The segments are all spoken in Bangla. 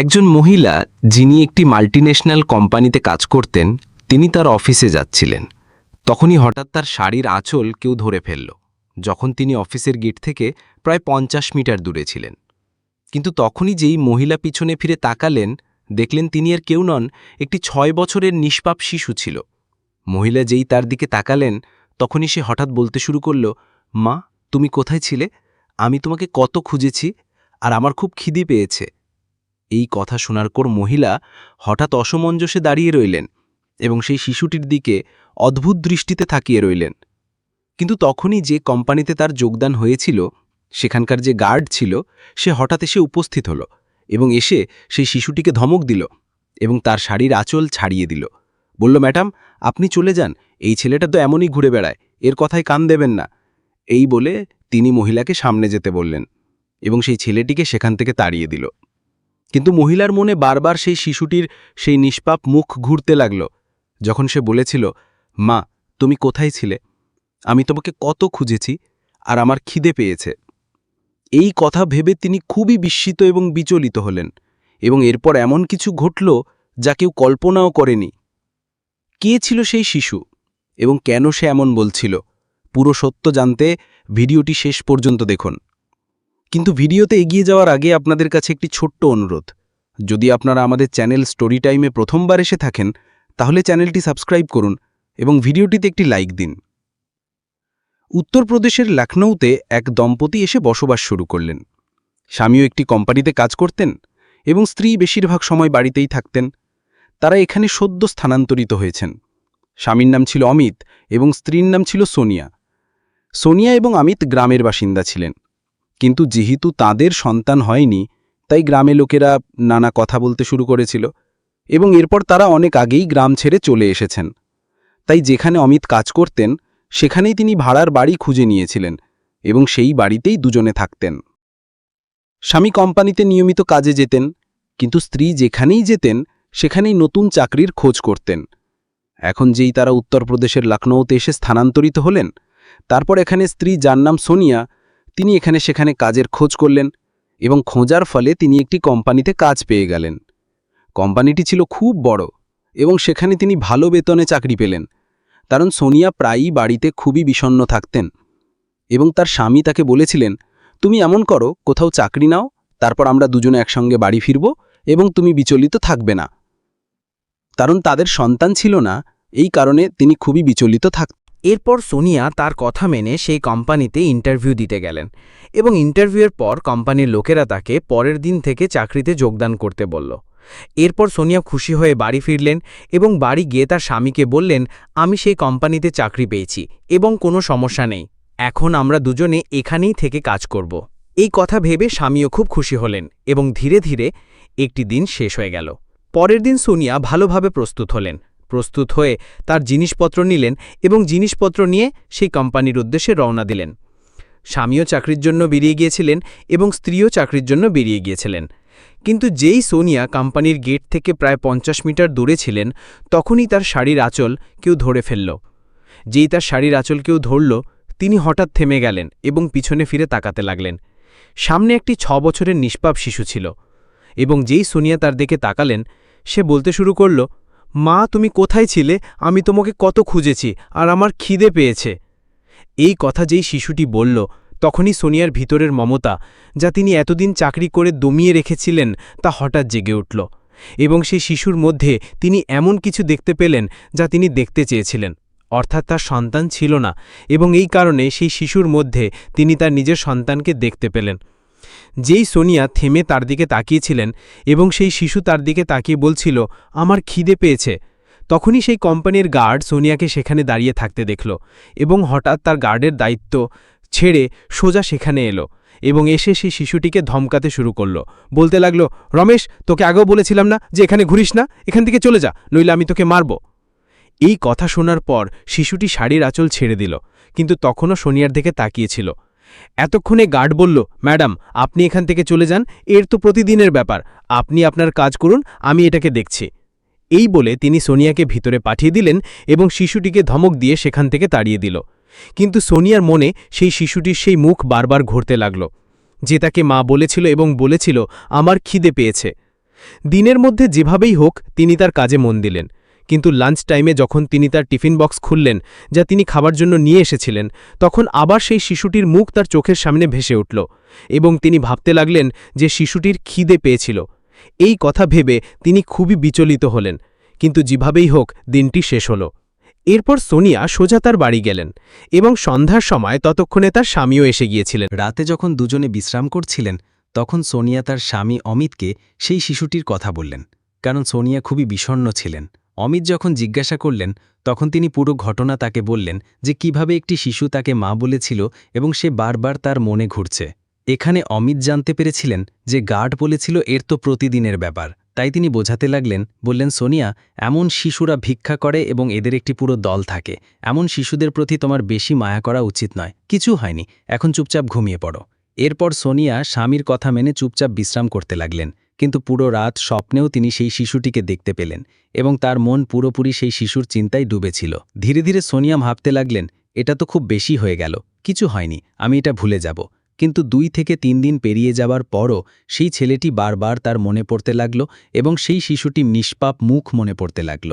একজন মহিলা যিনি একটি মাল্টিন্যাশনাল কোম্পানিতে কাজ করতেন, তিনি তার অফিসে যাচ্ছিলেন। তখনই হঠাৎ তার শাড়ির আঁচল কেউ ধরে ফেলল, যখন তিনি অফিসের গেট থেকে প্রায় পঞ্চাশ মিটার দূরে ছিলেন। কিন্তু তখনই যেই মহিলা পিছনে ফিরে তাকালেন, দেখলেন তিনি আর কেউ নন, একটি ছয় বছরের নিষ্পাপ শিশু ছিল। মহিলা যেই তার দিকে তাকালেন, তখনই সে হঠাৎ বলতে শুরু করল, মা, তুমি কোথায় ছিলে? আমি তোমাকে কত খুঁজেছি, আর আমার খুব খিদি পেয়েছে। এই কথা শোনার পর মহিলা হঠাৎ অসমঞ্জসে দাঁড়িয়ে রইলেন এবং সেই শিশুটির দিকে অদ্ভুত দৃষ্টিতে থাকিয়ে রইলেন। কিন্তু তখনই যে কোম্পানিতে তার যোগদান হয়েছিল, সেখানকার যে গার্ড ছিল, সে হঠাৎ এসে উপস্থিত হল এবং এসে সেই শিশুটিকে ধমক দিল এবং তার শাড়ির আঁচল ছাড়িয়ে দিল। বলল, ম্যাডাম, আপনি চলে যান, এই ছেলেটা তো এমনই ঘুরে বেড়ায়, এর কথায় কান দেবেন না। এই বলে তিনি মহিলাকে সামনে যেতে বললেন এবং সেই ছেলেটিকে সেখান থেকে তাড়িয়ে দিল। কিন্তু মহিলার মনে বারবার সেই শিশুটির সেই নিষ্পাপ মুখ ঘুরতে লাগল, যখন সে বলেছিল, মা, তুমি কোথায় ছিলে? আমি তোমাকে কত খুঁজেছি আর আমার খিদে পেয়েছে। এই কথা ভেবে তিনি খুবই বিস্মিত এবং বিচলিত হলেন এবং এরপর এমন কিছু ঘটল যা কেউ কল্পনাও করেনি। কে ছিল সেই শিশু এবং কেন সে এমন বলছিল? পুরো সত্য জানতে ভিডিওটি শেষ পর্যন্ত দেখুন। কিন্তু ভিডিওতে এগিয়ে যাওয়ার আগে আপনাদের কাছে একটি ছোট্ট অনুরোধ। যদি আপনারা আমাদের চ্যানেল স্টোরি টাইমে প্রথমবার এসে থাকেন, তাহলে চ্যানেলটি সাবস্ক্রাইব করুন এবং ভিডিওটিতে একটি লাইক দিন। উত্তরপ্রদেশের লখনৌতে এক দম্পতি এসে বসবাস শুরু করলেন। স্বামীও একটি কোম্পানিতে কাজ করতেন এবং স্ত্রী বেশিরভাগ সময় বাড়িতেই থাকতেন। তারা এখানে সদ্য স্থানান্তরিত হয়েছেন। স্বামীর নাম ছিল অমিত এবং স্ত্রীর নাম ছিল সোনিয়া। সোনিয়া এবং অমিত গ্রামের বাসিন্দা ছিলেন। কিন্তু যেহেতু তাদের সন্তান হয়নি, তাই গ্রামে লোকেরা নানা কথা বলতে শুরু করেছিল এবং এরপর তারা অনেক আগেই গ্রাম ছেড়ে চলে এসেছেন। তাই যেখানে অমিত কাজ করতেন, সেখানেই তিনি ভাড়ার বাড়ি খুঁজে নিয়েছিলেন এবং সেই বাড়িতেই দুজনে থাকতেন। স্বামী কোম্পানিতে নিয়মিত কাজে যেতেন, কিন্তু স্ত্রী যেখানেই যেতেন, সেখানেই নতুন চাকরির খোঁজ করতেন। এখন যেই তারা উত্তরপ্রদেশের লখনৌতে এসে স্থানান্তরিত হলেন, তারপর এখানে স্ত্রী যার নাম সোনিয়া তিনি এখানে সেখানে কাজের খোঁজ করলেন এবং খোঁজার ফলে তিনি একটি কোম্পানিতে কাজ পেয়ে গেলেন। কোম্পানিটি ছিল খুব বড় এবং সেখানে তিনি ভালো বেতনে চাকরি পেলেন, কারণ সোনিয়া প্রায়ই বাড়িতে খুবই বিষণ্ণ থাকতেন এবং তার স্বামী তাকে বলেছিলেন, তুমি এমন করো, কোথাও চাকরি নাও, তারপর আমরা দুজনে একসঙ্গে বাড়ি ফিরব এবং তুমি বিচলিত থাকবে না। কারণ তাদের সন্তান ছিল না, এই কারণে তিনি খুবই বিচলিত থাক এরপর সোনিয়া তার কথা মেনে সেই কোম্পানিতে ইন্টারভিউ দিতে গেলেন এবং ইন্টারভিউয়ের পর কোম্পানির লোকেরা তাকে পরের দিন থেকে চাকরিতে যোগদান করতে বলল। এরপর সোনিয়া খুশি হয়ে বাড়ি ফিরলেন এবং বাড়ি গিয়ে তার স্বামীকে বললেন, আমি সেই কোম্পানিতে চাকরি পেয়েছি এবং কোনো সমস্যা নেই। এখন আমরা দুজনে এখানেই থেকে কাজ করব। এই কথা ভেবে স্বামীও খুব খুশি হলেন এবং ধীরে ধীরে একটি দিন শেষ হয়ে গেল। পরের দিন সোনিয়া ভালোভাবে প্রস্তুত হলেন। প্রস্তুত হয়ে তার জিনিসপত্র নিলেন এবং জিনিসপত্র নিয়ে সেই কোম্পানির উদ্দেশ্যে রওনা দিলেন। স্বামীও চাকরির জন্য বেরিয়ে গিয়েছিলেন এবং স্ত্রীও চাকরির জন্য বেরিয়ে গিয়েছিলেন। কিন্তু যেই সোনিয়া কোম্পানির গেট থেকে প্রায় পঞ্চাশ মিটার দূরে ছিলেন, তখনই তার শাড়ির আঁচল কেউ ধরে ফেলল। যেই তার শাড়ির আঁচল কেউ ধরল, তিনি হঠাৎ থেমে গেলেন এবং পিছনে ফিরে তাকাতে লাগলেন। সামনে একটি ছ বছরের নিষ্পাপ শিশু ছিল এবং যেই সোনিয়া তার দিকে তাকালেন, সে বলতে শুরু করল মা, তুমি কোথায় ছিলে? আমি তোমাকে কত খুঁজেছি আর আমার খিদে পেয়েছে। এই কথা যেই শিশুটি বলল, তখনই সোনিয়ার ভিতরের মমতা, যা তিনি এতদিন চাকরি করে দমিয়ে রেখেছিলেন, তা হঠাৎ জেগে উঠল। এবং সেই শিশুর মধ্যে তিনি এমন কিছু দেখতে পেলেন, যা তিনি দেখতে চেয়েছিলেন। অর্থাৎ তার সন্তান ছিল না, এবং এই কারণে সেই শিশুর মধ্যে তিনি তার নিজের সন্তানকে দেখতে পেলেন। যেই সোনিয়া থেমে তার দিকে তাকিয়েছিলেন এবং সেই শিশু তার দিকে তাকিয়ে বলছিল, আমার খিদে পেয়েছে। তখনই সেই কোম্পানির গার্ড সোনিয়াকে সেখানে দাঁড়িয়ে থাকতে দেখল এবং হঠাৎ তার গার্ডের দায়িত্ব ছেড়ে সোজা সেখানে এলো এবং এসে সেই শিশুটিকে ধমকাতে শুরু করল। বলতে লাগল, রমেশ, তোকে আগেও বলেছিলাম না যে এখানে ঘুরিস না, এখান থেকে চলে যা, নইলে আমি তোকে মারব। এই কথা শোনার পর শিশুটি শাড়ির আঁচল ছেড়ে দিল, কিন্তু তখনও সোনিয়ার দিকে তাকিয়েছিল এতক্ষণে গার্ড বলল, ম্যাডাম, আপনি এখান থেকে চলে যান, এর তো প্রতিদিনের ব্যাপার। আপনি আপনার কাজ করুন, আমি এটাকে দেখছি। এই বলে তিনি সোনিয়াকে ভিতরে পাঠিয়ে দিলেন এবং শিশুটিকে ধমক দিয়ে সেখান থেকে তাড়িয়ে দিল। কিন্তু সোনিয়ার মনে সেই শিশুটির সেই মুখ বারবার ঘুরতে লাগল, যে তাকে মা বলেছিল এবং বলেছিল, আমার খিদে পেয়েছে। দিনের মধ্যে যেভাবেই হোক, তিনি তার কাজে মন দিলেন। কিন্তু লাঞ্চ টাইমে যখন তিনি তার টিফিন বক্স খুললেন, যা তিনি খাবার জন্য নিয়ে এসেছিলেন, তখন আবার সেই শিশুটির মুখ তার চোখের সামনে ভেসে উঠল এবং তিনি ভাবতে লাগলেন যে শিশুটির খিদে পেয়েছিল। এই কথা ভেবে তিনি খুবই বিচলিত হলেন, কিন্তু যেভাবেই হোক দিনটি শেষ হল। এরপর সোনিয়া সোজা তার বাড়ি গেলেন এবং সন্ধ্যার সময় ততক্ষণে তার স্বামীও এসে গিয়েছিলেন। রাতে যখন দুজনে বিশ্রাম করছিলেন, তখন সোনিয়া তার স্বামী অমিতকে সেই শিশুটির কথা বললেন, কারণ সোনিয়া খুবই বিষণ্ণ ছিলেন। অমিত যখন জিজ্ঞাসা করলেন, তখন তিনি পুরো ঘটনা তাকে বললেন যে কীভাবে একটি শিশু তাকে মা বলেছিল এবং সে বারবার তার মনে ঘুরছে। এখানে অমিত জানতে পেরেছিলেন যে গার্ড বলেছিল এর তো প্রতিদিনের ব্যাপার। তাই তিনি বোঝাতে লাগলেন, বললেন, সোনিয়া, এমন শিশুরা ভিক্ষা করে এবং এদের একটি পুরো দল থাকে। এমন শিশুদের প্রতি তোমার বেশি মায়া করা উচিত নয়। কিছু হয়নি। এখন চুপচাপ ঘুমিয়ে পড়ো। এরপর সোনিয়া স্বামীর কথা মেনে চুপচাপ বিশ্রাম করতে লাগলেন। কিন্তু পুরো রাত স্বপ্নেও তিনি সেই শিশুটিকে দেখতে পেলেন এবং তার মন পুরোপুরি সেই শিশুর চিন্তায় ডুবেছিল। ধীরে ধীরে সোনিয়া ভাবতে লাগলেন, এটা তো খুব বেশি হয়ে গেল, কিছু হয়নি, আমি এটা ভুলে যাব। কিন্তু দুই থেকে তিন দিন পেরিয়ে যাবার পরও সেই ছেলেটি বারবার তার মনে পড়তে লাগল এবং সেই শিশুটি নিষ্পাপ মুখ মনে পড়তে লাগল।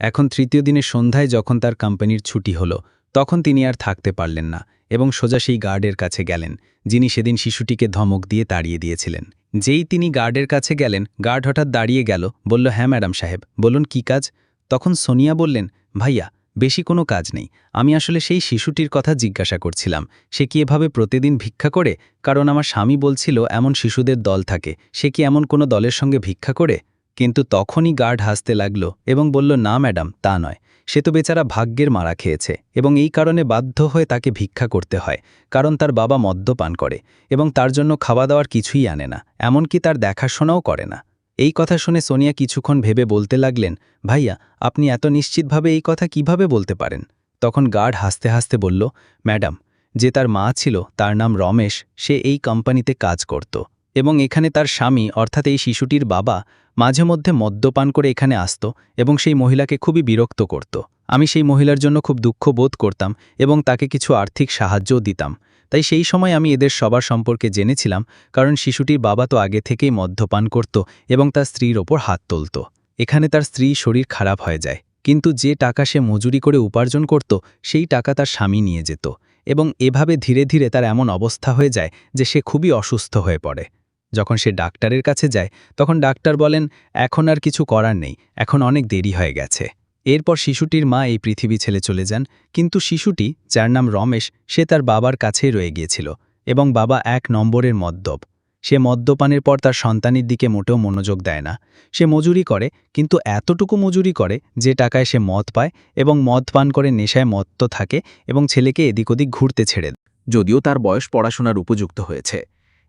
এখন তৃতীয় দিনের সন্ধ্যায় যখন তার কোম্পানির ছুটি হলো তখন তিনি আর থাকতে পারলেন না এবং সোজা সেই গার্ডের কাছে গেলেন, যিনি সেদিন শিশুটিকে ধমক দিয়ে তাড়িয়ে দিয়েছিলেন। যেই তিনি গার্ডের কাছে গেলেন, গার্ড হঠাৎ দাঁড়িয়ে গেল, বলল হ্যাঁ ম্যাডাম সাহেব, বলুন, কি কাজ? তখন সোনিয়া বললেন, ভাইয়া, বেশি কোনো কাজ নেই। আমি আসলে সেই শিশুটির কথা জিজ্ঞাসা করছিলাম। সে কি এভাবে প্রতিদিন ভিক্ষা করে? কারণ আমার স্বামী বলছিল, এমন শিশুদের দল থাকে। সে কি এমন কোনো দলের সঙ্গে ভিক্ষা করে? কিন্তু তখনই গার্ড হাসতে লাগল এবং বলল, না, ম্যাডাম, তা নয়। সে তো বেচারা ভাগ্যের মারা খেয়েছে এবং এই কারণে বাধ্য হয়ে তাকে ভিক্ষা করতে হয়, কারণ তার বাবা মদ্যপান করে এবং তার জন্য খাওয়া দাওয়ার কিছুই আনে না, এমনকি তার দেখাশোনাও করে না। এই কথা শুনে সোনিয়া কিছুক্ষণ ভেবে বলতে লাগলেন, ভাইয়া, আপনি এত নিশ্চিতভাবে এই কথা কীভাবে বলতে পারেন? তখন গার্ড হাসতে হাসতে বলল, ম্যাডাম, যে তার মা ছিল, তার নাম রমেশ, সে এই কোম্পানিতে কাজ করত। এবং এখানে তার স্বামী, অর্থাৎ এই শিশুটির বাবা, মাঝে মধ্যে মদ্যপান করে এখানে আসত এবং সেই মহিলাকে খুবই বিরক্ত করত। আমি সেই মহিলার জন্য খুব দুঃখ বোধ করতাম এবং তাকে কিছু আর্থিক সাহায্যও দিতাম। তাই সেই সময় আমি এদের সবার সম্পর্কে জেনেছিলাম, কারণ শিশুটির বাবা তো আগে থেকেই মদ্যপান করত এবং তার স্ত্রীর ওপর হাত তুলত। এখানে তার স্ত্রী শরীর খারাপ হয়ে যায়, কিন্তু যে টাকা সে মজুরি করে উপার্জন করত, সেই টাকা তার স্বামী নিয়ে যেত এবং এভাবে ধীরে ধীরে তার এমন অবস্থা হয়ে যায় যে সে খুবই অসুস্থ হয়ে পড়ে। যখন সে ডাক্তারের কাছে যায়, তখন ডাক্তার বলেন, এখন আর কিছু করার নেই, এখন অনেক দেরি হয়ে গেছে। এরপর শিশুটির মা এই পৃথিবী ছেলে চলে যান, কিন্তু শিশুটি, যার নাম রমেশ, সে তার বাবার কাছেই রয়ে গিয়েছিল এবং বাবা এক নম্বরের মদ্যপ। সে মদ্যপানের পর তার সন্তানের দিকে মোটেও মনোযোগ দেয় না। সে মজুরি করে, কিন্তু এতটুকু মজুরি করে যে টাকায় সে মদ পায় এবং মদ পান করে নেশায় মত্ত থাকে এবং ছেলেকে এদিক ওদিক ঘুরতে ছেড়ে যদিও তার বয়স পড়াশোনার উপযুক্ত হয়েছে।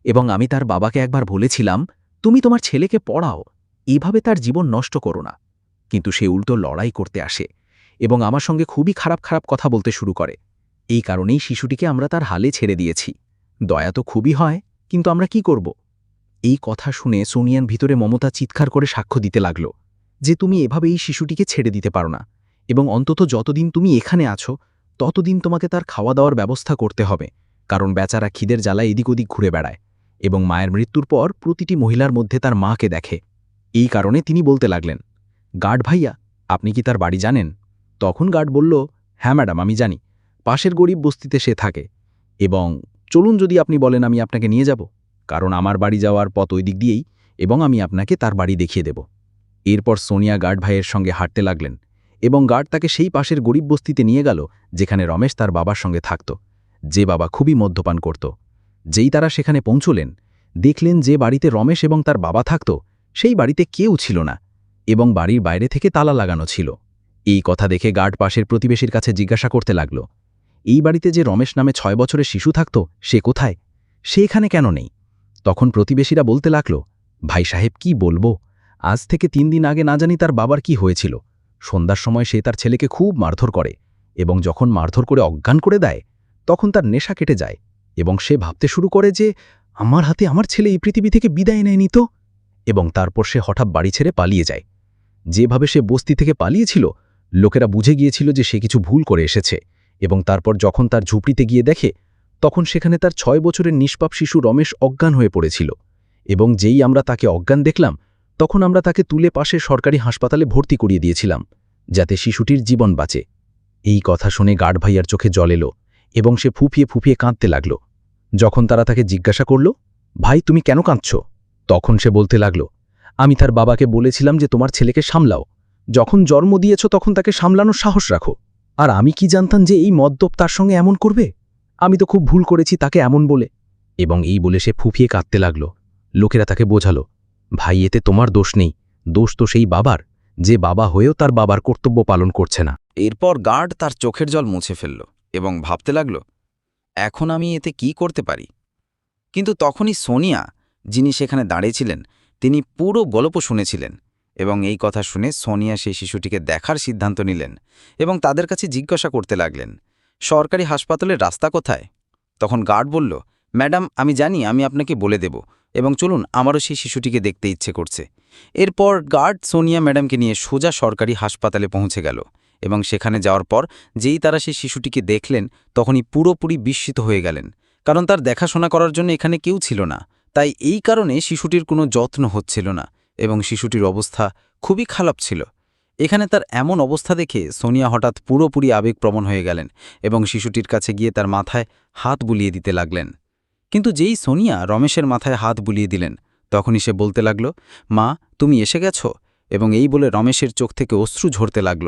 এবং আমি তার বাবাকে একবার বলেছিলাম, তুমি তোমার ছেলেকে পড়াও, এভাবে তার জীবন নষ্ট করো না। কিন্তু সে উল্টো লড়াই করতে আসে এবং আমার সঙ্গে খুবই খারাপ খারাপ কথা বলতে শুরু করে। এই কারণেই শিশুটিকে আমরা তার হালে ছেড়ে দিয়েছি। দয়া তো খুবই হয়, কিন্তু আমরা কি করব? এই কথা শুনে সোনিয়ান ভিতরে মমতা চিৎকার করে সাক্ষ্য দিতে লাগল যে, তুমি এভাবে এই শিশুটিকে ছেড়ে দিতে পারো না এবং অন্তত যতদিন তুমি এখানে আছো, ততদিন তোমাকে তার খাওয়া দাওয়ার ব্যবস্থা করতে হবে, কারণ বেচারা খিদের জ্বালা এদিক ওদিক ঘুরে বেড়ায়। এবং মায়ের মৃত্যুর পর প্রতিটি মহিলার মধ্যে তার মাকে দেখে। এই কারণে তিনি বলতে লাগলেন, গার্ড ভাইয়া, আপনি কি তার বাড়ি জানেন? তখন গার্ড বলল হ্যাঁ ম্যাডাম, আমি জানি। পাশের গরিব বস্তিতে সে থাকে। এবং চলুন যদি আপনি বলেন আমি আপনাকে নিয়ে যাব, কারণ আমার বাড়ি যাওয়ার পথ ওই দিক দিয়েই এবং আমি আপনাকে তার বাড়ি দেখিয়ে দেব। এরপর সোনিয়া গার্ড ভাইয়ের সঙ্গে হাঁটতে লাগলেন এবং গার্ড তাকে সেই পাশের গরিব বস্তিতে নিয়ে গেল, যেখানে রমেশ তার বাবার সঙ্গে থাকত। যে বাবা খুবই মদ্যপান করত। যেই তারা সেখানে পৌঁছলেন, দেখলেন যে বাড়িতে রমেশ এবং তার বাবা থাকত, সেই বাড়িতে কেউ ছিল না এবং বাড়ির বাইরে থেকে তালা লাগানো ছিল। এই কথা দেখে গার্ড পাশের প্রতিবেশীর কাছে জিজ্ঞাসা করতে লাগল, এই বাড়িতে যে রমেশ নামে ছয় বছরের শিশু থাকত, সে কোথায়? সে এখানে কেন নেই? তখন প্রতিবেশীরা বলতে লাগল, ভাই সাহেব, কি বলব? আজ থেকে তিন দিন আগে না জানি তার বাবার কি হয়েছিল। সন্ধ্যার সময় সে তার ছেলেকে খুব মারধর করে এবং যখন মারধর করে অজ্ঞান করে দেয়, তখন তার নেশা কেটে যায়। এবং সে ভাবতে শুরু করে যে, আমার হাতে আমার ছেলে এই পৃথিবী থেকে বিদায় নেয়নি তো? এবং তারপর সে হঠাৎ বাড়ি ছেড়ে পালিয়ে যায়। যেভাবে সে বস্তি থেকে পালিয়েছিল, লোকেরা বুঝে গিয়েছিল যে সে কিছু ভুল করে এসেছে এবং তারপর যখন তার ঝুপড়িতে গিয়ে দেখে, তখন সেখানে তার ছয় বছরের নিষ্পাপ শিশু রমেশ অজ্ঞান হয়ে পড়েছিল এবং যেই আমরা তাকে অজ্ঞান দেখলাম, তখন আমরা তাকে তুলে পাশে সরকারি হাসপাতালে ভর্তি করিয়ে দিয়েছিলাম, যাতে শিশুটির জীবন বাঁচে। এই কথা শুনে গার্ড ভাইয়ার চোখে জল এলো এবং সে ফুপিয়ে ফুপিয়ে কাঁদতে লাগল। যখন তারা তাকে জিজ্ঞাসা করল, ভাই, তুমি কেন কাঁদছ? তখন সে বলতে লাগল, আমি তার বাবাকে বলেছিলাম যে তোমার ছেলেকে সামলাও। যখন জন্ম দিয়েছ তখন তাকে সামলানোর সাহস রাখো। আর আমি কি জানতাম যে এই মদ্যপ তার সঙ্গে এমন করবে? আমি তো খুব ভুল করেছি তাকে এমন বলে। এবং এই বলে সে ফুফিয়ে কাঁদতে লাগল। লোকেরা তাকে বোঝালো, ভাই, এতে তোমার দোষ নেই। দোষ তো সেই বাবার। যে বাবা হয়েও তার বাবার কর্তব্য পালন করছে না। এরপর গার্ড তার চোখের জল মুছে ফেলল। এবং ভাবতে লাগল, এখন আমি এতে কি করতে পারি? কিন্তু তখনই সোনিয়া, যিনি সেখানে দাঁড়িয়েছিলেন, তিনি পুরো গল্প শুনেছিলেন এবং এই কথা শুনে সোনিয়া সেই শিশুটিকে দেখার সিদ্ধান্ত নিলেন এবং তাদের কাছে জিজ্ঞাসা করতে লাগলেন, সরকারি হাসপাতালের রাস্তা কোথায়? তখন গার্ড বলল, ম্যাডাম, আমি জানি, আমি আপনাকে বলে দেব এবং চলুন, আমারও সেই শিশুটিকে দেখতে ইচ্ছে করছে। এরপর গার্ড সোনিয়া ম্যাডামকে নিয়ে সোজা সরকারি হাসপাতালে পৌঁছে গেল। এবং সেখানে যাওয়ার পর যেই তারা সেই শিশুটিকে দেখলেন, তখনই পুরোপুরি বিস্মিত হয়ে গেলেন। কারণ তার দেখাশোনা করার জন্য এখানে কেউ ছিল না। তাই এই কারণে শিশুটির কোনো যত্ন হচ্ছিল না এবং শিশুটির অবস্থা খুবই খারাপ ছিল। এখানে তার এমন অবস্থা দেখে সোনিয়া হঠাৎ পুরোপুরি আবেগপ্রবণ হয়ে গেলেন এবং শিশুটির কাছে গিয়ে তার মাথায় হাত বুলিয়ে দিতে লাগলেন। কিন্তু যেই সোনিয়া রমেশের মাথায় হাত বুলিয়ে দিলেন, তখনই সে বলতে লাগল, মা, তুমি এসে গেছো? এবং এই বলে রমেশের চোখ থেকে অশ্রু ঝরতে লাগল।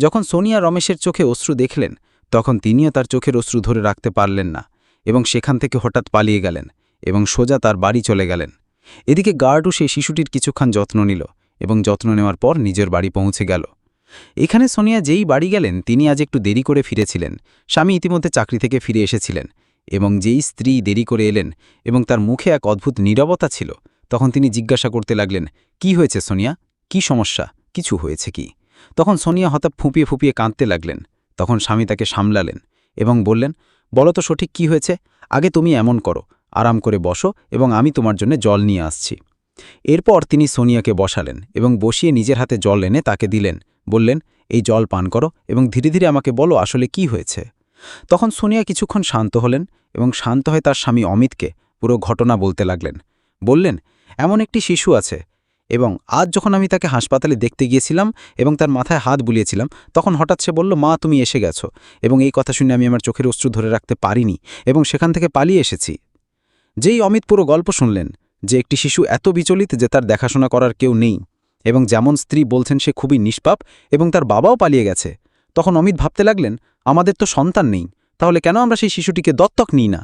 যখন সোনিয়া রমেশের চোখে অশ্রু দেখলেন, তখন তিনিও তার চোখের অশ্রু ধরে রাখতে পারলেন না এবং সেখান থেকে হঠাৎ পালিয়ে গেলেন এবং সোজা তার বাড়ি চলে গেলেন। এদিকে গার্ডও সেই শিশুটির কিছুক্ষণ যত্ন নিল এবং যত্ন নেওয়ার পর নিজের বাড়ি পৌঁছে গেল। এখানে সোনিয়া যেই বাড়ি গেলেন, তিনি আজ একটু দেরি করে ফিরেছিলেন। স্বামী ইতিমধ্যে চাকরি থেকে ফিরে এসেছিলেন এবং যেই স্ত্রী দেরি করে এলেন এবং তার মুখে এক অদ্ভুত নীরবতা ছিল, তখন তিনি জিজ্ঞাসা করতে লাগলেন, কি হয়েছে সোনিয়া? কি সমস্যা? কিছু হয়েছে কি? তখন সোনিয়া হঠাৎ ফুঁপিয়ে ফুঁপিয়ে কাঁদতে লাগলেন। তখন স্বামী তাকে সামলালেন এবং বললেন, বলো তো সঠিক কি হয়েছে? আগে তুমি এমন করো। আরাম করে বসো এবং আমি তোমার জন্য জল নিয়ে আসছি। এরপর তিনি সোনিয়াকে বসালেন এবং বসিয়ে নিজের হাতে জল এনে তাকে দিলেন, বললেন, এই জল পান করো এবং ধীরে ধীরে আমাকে বলো আসলে কি হয়েছে। তখন সোনিয়া কিছুক্ষণ শান্ত হলেন এবং শান্ত হয়ে তার স্বামী অমিতকে পুরো ঘটনা বলতে লাগলেন। বললেন, এমন একটি শিশু আছে এবং আজ যখন আমি তাকে হাসপাতালে দেখতে গিয়েছিলাম এবং তার মাথায় হাত বুলিয়েছিলাম, তখন হঠাৎ সে বলল, মা, তুমি এসে গেছো। এবং এই কথা শুনে আমি আমার চোখের অশ্রু ধরে রাখতে পারিনি এবং সেখান থেকে পালিয়ে এসেছি। যেই অমিত পুরো গল্প শুনলেন, যে একটি শিশু এত বিচলিত যে তার দেখাশোনা করার কেউ নেই এবং যেমন স্ত্রী বলছেন সে খুবই নিষ্পাপ এবং তার বাবাও পালিয়ে গেছে, তখন অমিত ভাবতে লাগলেন, আমাদের তো সন্তান নেই, তাহলে কেন আমরা সেই শিশুটিকে দত্তক নিই না?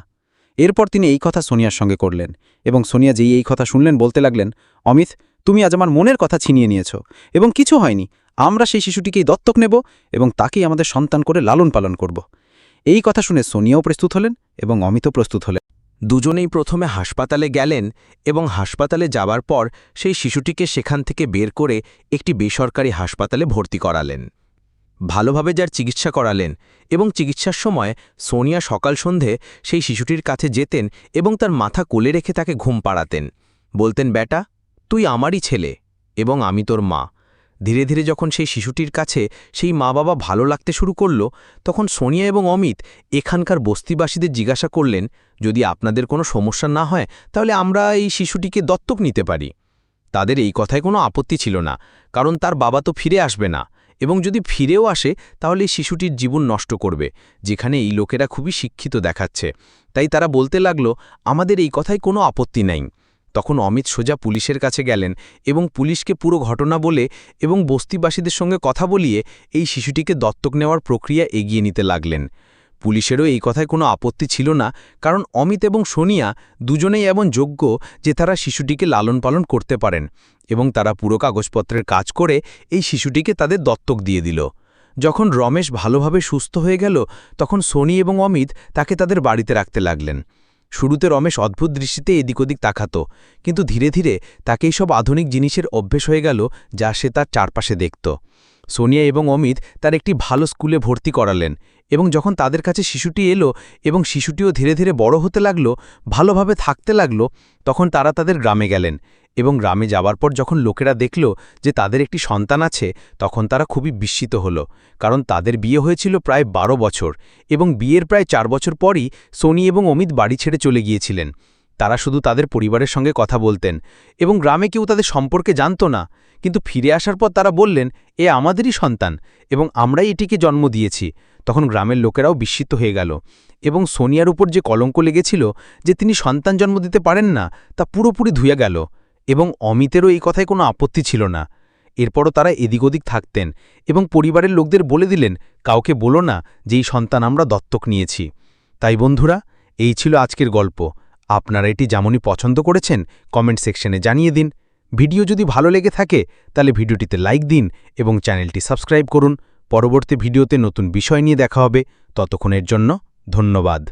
এরপর তিনি এই কথা সোনিয়ার সঙ্গে করলেন এবং সোনিয়া যেই এই কথা শুনলেন বলতে লাগলেন, অমিত তুমি আজ আমার মনের কথা ছিনিয়ে নিয়েছ, এবং কিছু হয়নি। আমরা সেই শিশুটিকেই দত্তক নেব এবং তাকেই আমাদের সন্তান করে লালন পালন করব। এই কথা শুনে সোনিয়াও প্রস্তুত হলেন এবং অমিতও প্রস্তুত হলেন। দুজনেই প্রথমে হাসপাতালে গেলেন এবং হাসপাতালে যাবার পর সেই শিশুটিকে সেখান থেকে বের করে একটি বেসরকারি হাসপাতালে ভর্তি করালেন। ভালোভাবে যার চিকিৎসা করালেন এবং চিকিৎসার সময় সোনিয়া সকাল সন্ধে সেই শিশুটির কাছে যেতেন এবং তার মাথা কোলে রেখে তাকে ঘুম পাড়াতেন। বলতেন বেটা তুই আমারই ছেলে এবং আমি তোর মা। ধীরে ধীরে যখন সেই শিশুটির কাছে সেই মা বাবা ভালো লাগতে শুরু করল, তখন সোনিয়া এবং অমিত এখানকার বস্তিবাসীদের জিজ্ঞাসা করলেন, যদি আপনাদের কোনো সমস্যা না হয়, তাহলে আমরা এই শিশুটিকে দত্তক নিতে পারি। তাদের এই কথায় কোনো আপত্তি ছিল না, কারণ তার বাবা তো ফিরে আসবে না। এবং যদি ফিরেও আসে, তাহলে শিশুটির জীবন নষ্ট করবে, যেখানে এই লোকেরা খুবই শিক্ষিত দেখাচ্ছে। তাই তারা বলতে লাগল, আমাদের এই কথায় কোনো আপত্তি নাই। তখন অমিত সোজা পুলিশের কাছে গেলেন এবং পুলিশকে পুরো ঘটনা বলে এবং বস্তিবাসীদের সঙ্গে কথা বলিয়ে এই শিশুটিকে দত্তক নেওয়ার প্রক্রিয়া এগিয়ে নিতে লাগলেন। পুলিশেরও এই কথায় কোনো আপত্তি ছিল না, কারণ অমিত এবং সোনিয়া দুজনেই এমন যোগ্য যে তারা শিশুটিকে লালন পালন করতে পারেন এবং তারা পুরো কাগজপত্রের কাজ করে এই শিশুটিকে তাদের দত্তক দিয়ে দিল। যখন রমেশ ভালোভাবে সুস্থ হয়ে গেল, তখন সোনি এবং অমিত তাকে তাদের বাড়িতে রাখতে লাগলেন। শুরুতে রমেশ অদ্ভুত দৃষ্টিতে এদিক ওদিক তাকাত, কিন্তু ধীরে ধীরে তাকে সব আধুনিক জিনিসের অভ্যেস হয়ে গেল যা সে তার চারপাশে দেখত। সোনিয়া এবং অমিত তার একটি ভালো স্কুলে ভর্তি করালেন এবং যখন তাদের কাছে শিশুটি এলো এবং শিশুটিও ধীরে ধীরে বড় হতে লাগল, ভালোভাবে থাকতে লাগল, তখন তারা তাদের গ্রামে গেলেন এবং গ্রামে যাওয়ার পর যখন লোকেরা দেখল যে তাদের একটি সন্তান আছে, তখন তারা খুবই বিস্মিত হলো, কারণ তাদের বিয়ে হয়েছিল প্রায় বারো বছর এবং বিয়ের প্রায় চার বছর পরই সোনি এবং অমিত বাড়ি ছেড়ে চলে গিয়েছিলেন। তারা শুধু তাদের পরিবারের সঙ্গে কথা বলতেন এবং গ্রামে কেউ তাদের সম্পর্কে জানত না, কিন্তু ফিরে আসার পর তারা বললেন, এ আমাদেরই সন্তান এবং আমরাই এটিকে জন্ম দিয়েছি। তখন গ্রামের লোকেরাও বিস্মিত হয়ে গেল এবং সোনিয়ার উপর যে কলঙ্ক লেগেছিল যে তিনি সন্তান জন্ম দিতে পারেন না, তা পুরোপুরি ধুয়ে গেল। এবং অমিতেরও এই কথায় কোনো আপত্তি ছিল না। এরপরও তারা এদিক ওদিক থাকতেন এবং পরিবারের লোকদের বলে দিলেন, কাউকে বলো না যে এই সন্তান আমরা দত্তক নিয়েছি। তাই বন্ধুরা, এই ছিল আজকের গল্প। আপনারা এটি যেমনই পছন্দ করেছেন, কমেন্ট সেকশনে জানিয়ে দিন। ভিডিও যদি ভালো লেগে থাকে, তাহলে ভিডিওটিতে লাইক দিন এবং চ্যানেলটি সাবস্ক্রাইব করুন। পরবর্তী ভিডিওতে নতুন বিষয় নিয়ে দেখা হবে। ততক্ষণের জন্য ধন্যবাদ।